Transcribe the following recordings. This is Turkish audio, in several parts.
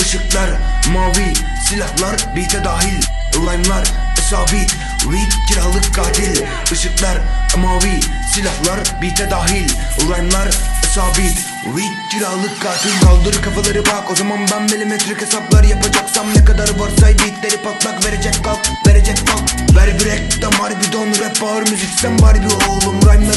Işıklar mavi silahlar beat'e dahil. Lime'lar sabit Weed kiralık katil. Işıklar mavi silahlar beat'e dahil. Lime'lar sabit Weed kiralık katil. Kaldır kafaları bak o zaman ben milimetrik hesaplar yapacaksam Ne kadar varsa beatleri patlak verecek kalk verecek kalk. Ver break damar bidon rap ağır müzik sen var bir oğlum. Rhyme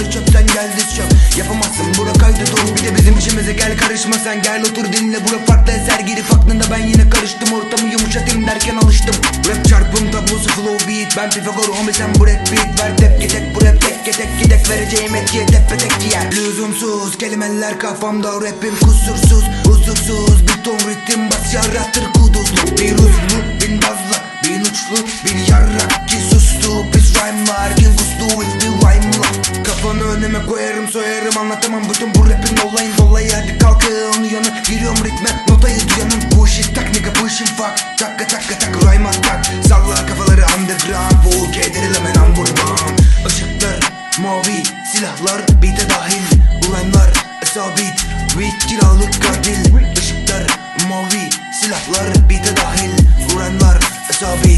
Bir de bizim işimize gel karışma sen. Gel otur dinle. Bura farklı eser. Girip aklında ben yine karıştım. Ortamı yumuşatayım derken alıştım. Rap çarpım tablosu flow beat. Ben Pifagor homie sen bu rap beat. Ver tepki tek bu rap tek tek gidek Vereceğim etkiye tepe tek yer. Lüzumsuz kelimeler kafamda. Rapim kusursuz huzursuz önüme koyarım soyarım anlatamam. Bütün bu rapin olayın dolayı Hadi kalkın. Uyanık giriyorum ritme notayı duyanın Bu işi tak nigga bu işin fuck. Takka takka tak rhyme atak. Salla kafaları underground. Bu kederil hemen an buradan Işıklar mavi silahlar beat'e dahil. Rhyme'lar sabit Weed kiralık katil. Işıklar mavi silahlar beat'e dahil. Rhyme'lar sabit